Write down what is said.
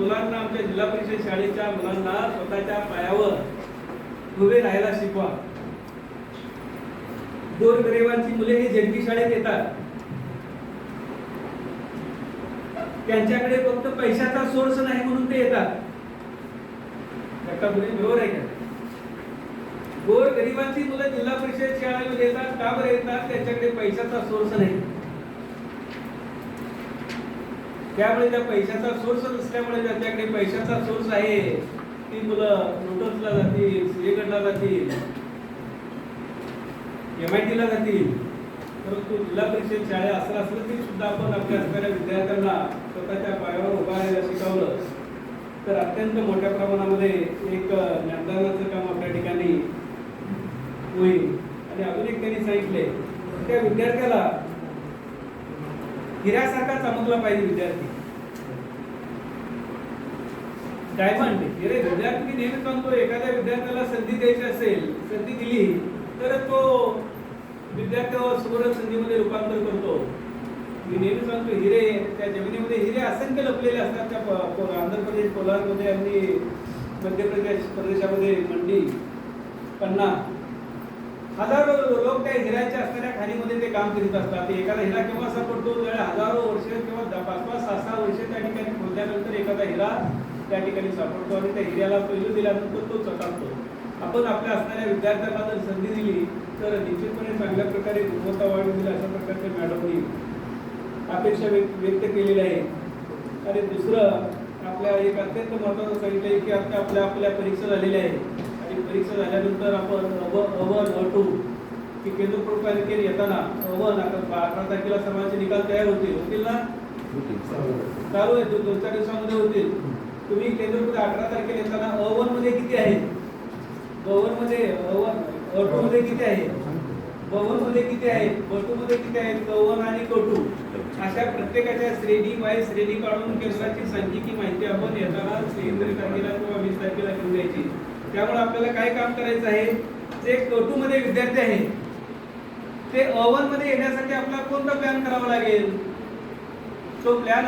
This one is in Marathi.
मुलांना आमच्या जिल्हा परिषद शाळेच्या मुलांना स्वतःच्या पायावर उभे राहायला शिकवा. गोरगरिबांची मुले हे जेनपी शाळेत येतात. त्यांच्याकडे फक्त पैशाचा सोर्स नाही म्हणून ते येतात. बरोबर आहे का? गोर गरिबांची मुलं जिल्हा परिषद शाळेमध्ये येतात का बरं येतात? त्यांच्याकडे पैशाचा सोर्स नाही. त्यामुळे त्या पैशाचा सोर्स नसल्यामुळे त्यांच्याकडे पैशाचा सोर्स आहे. ती मुलं लोटसला जातील सिलेगडला जातील एम आय टीला जातील. परंतु जिल्हा परिषद शाळा असं असलं तरी सुद्धा आपण आपल्या असणाऱ्या विद्यार्थ्यांना स्वतःच्या पायावर उभा राहायला शिकवलं. तर अत्यंत मोठ्या प्रमाणामध्ये एक ज्ञानदानाचं काम आपल्या ठिकाणी होईल. आणि अजून एक त्यांनी सांगितले त्या विद्यार्थ्याला हिऱ्यासारखा चमकला पाहिजे विद्यार्थी. डायमंड अरे विद्यार्थी मी नेहमी सांगतो एखाद्या विद्यार्थ्याला संधी द्यायची असेल संधी दिली तर तो विद्यार्थ्यावर सुवर्ण संधीमध्ये रूपांतर करतो. मी नेहमी सांगतो हिरे त्या जमिनीमध्ये हिरे असंख्य लपलेले असतात. त्या आंध्र प्रदेश कोल्हारमध्ये आणि मध्य प्रदेश प्रदेशामध्ये मंडी पन्ना हजारो लोक त्या हिऱ्याच्या असणाऱ्या खाणीमध्ये ते काम करीत असतात. एखादा हिरा केव्हा सापडतो त्यावेळी हजारो वर्ष किंवा पाच पाच सहा सहा वर्ष त्या ठिकाणी खोदल्यानंतर एखादा हिरा त्या ठिकाणी सापडतो आणि त्या हिऱ्याला पैलू दिल्यानंतर तो चकाकतो. आपण आपल्या असणाऱ्या विद्यार्थ्यांना जर संधी दिली तर निश्चितपणे चांगल्या प्रकारे गुणवत्ता वाढवून अशा प्रकारचे मॅडमनी अपेक्षा व्यक्त व्यक्त केलेली आहे आणि दुसरं आपल्या एक अत्यंत महत्त्वाचं सांगितलं आहे की आता आपल्या आपल्या परीक्षा झालेल्या आहेत. परीक्षा झाल्यानंतर आपण अव अवन अटू की केंद्र प्रपालिकेने येताना अवन आता बा- अठरा तारखेला समाजाचे निकाल तयार होतील. होतील ना? चालू आहे. दोन चार दिवसामध्ये होतील. तुम्ही केंद्र अठरा तारखेला येताना अवनमध्ये किती आहे? बवनमध्ये अवन अटू मध्ये किती आहे? बवनमध्ये किती आहे? बटू मध्ये किती आहेत कवन आणि कटू. अशा प्रत्येकाच्या श्रेणी वाईज श्रेणी काढून केंद्राची सांख्यिकी माहिती आपण येताना केंद्र तारखेला किंवा वीस तारखेला घेऊन द्यायची. त्यामुळे आपल्याला काय काम करायचं आहे? जे टू मध्ये विद्यार्थी आहे ते अवनमध्ये येण्यासाठी आपल्याला कोणता प्लॅन करावा लागेल? तो प्लॅन